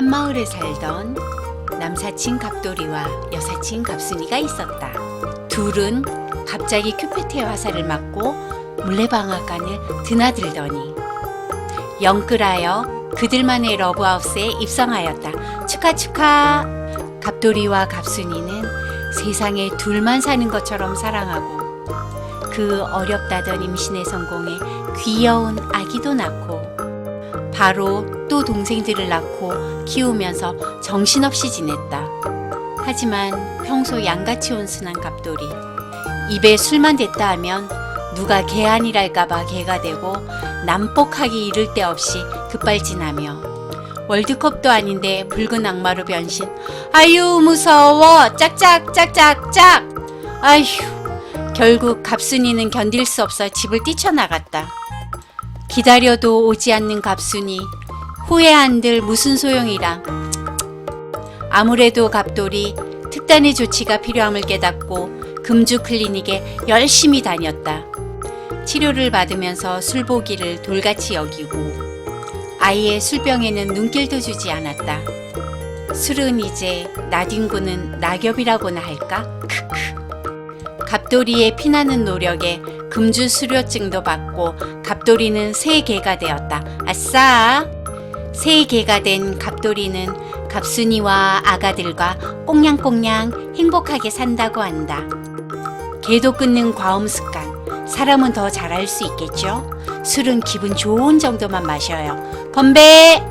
한마을에 살던 남사친 갑돌이와 여사친 갑순이가 있었다. 둘은 갑자기 큐페트의 화살을 맞고 물레방앗간을 드나들더니 영끌하여 그들만의 러브하우스에 입성하였다. 축하 축하! 갑돌이와 갑순이는 세상에 둘만 사는 것처럼 사랑하고 그 어렵다던 임신에 성공해 귀여운 아기도 낳고 바로 또 동생들을 낳고 키우면서 정신없이 지냈다. 하지만 평소 양같이 온순한 갑돌이 입에 술만 댔다 하면 누가 개 아니랄까봐 개가 되고 난폭하기 이를 데 없이 급발진하며 월드컵도 아닌데 붉은 악마로 변신 아유 무서워 짝짝 짝짝짝 아휴 결국 갑순이는 견딜 수 없어 집을 뛰쳐나갔다. 기다려도 오지 않는 갑순이 후회한들 무슨 소용이라. 아무래도 갑돌이 특단의 조치가 필요함을 깨닫고 금주 클리닉에 열심히 다녔다. 치료를 받으면서 술보기를 돌같이 여기고 아이의 술병에는 눈길도 주지 않았다. 술은 이제 나뒹구는 낙엽이라고나 할까? 크크. 갑돌이의 피나는 노력에 금주 수료증도 받고 갑돌이는 새 개가 되었다. 아싸! 새 개가 된 갑돌이는 갑순이와 아가들과 꽁냥꽁냥 행복하게 산다고 한다. 개도 끊는 과음 습관. 사람은 더 잘할 수 있겠죠? 술은 기분 좋은 정도만 마셔요. 건배!